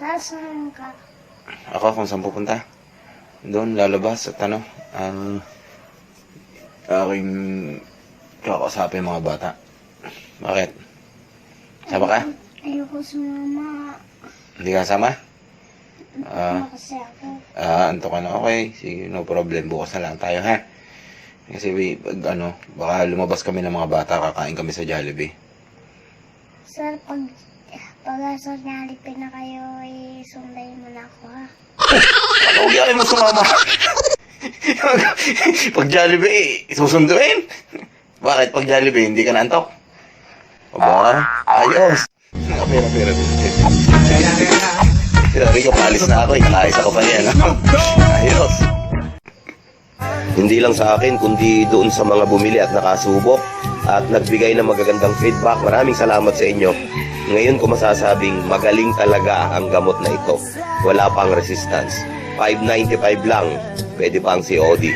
Saan ka? Ako kung saan pupunta? Doon, lalabas at ano, ang aking kakausapin mga bata. Bakit? Sama ka? Ayoko sa mama. Hindi ka sama? Ah. Kasi ako? Ah, anto ka na. Okay, sige, no problem. Bukas na lang tayo, ha? Kasi, pag ano, baka lumabas kami ng mga bata, kakain kami sa Jollibee. Sir, pag pag sa Jollibee na kayo, eh, sundayin mo na ako, ha? Ano, huwag yakin mo sumama. pag Jollibee, eh, susunduin. Bakit pag Jollibee, hindi ka naantok? O ba? Ayos. Pera, pera, pera. Sabi ko, palis na ako. Itakayos ako pa yan. Ayos. Hindi lang sa akin, kundi doon sa mga bumili at nakasubok at nagbigay ng magagandang feedback. Maraming salamat sa inyo. Ngayon ko masasabing magaling talaga ang gamot na ito. Wala pang resistance. 5.95 lang. Pwede pang COD.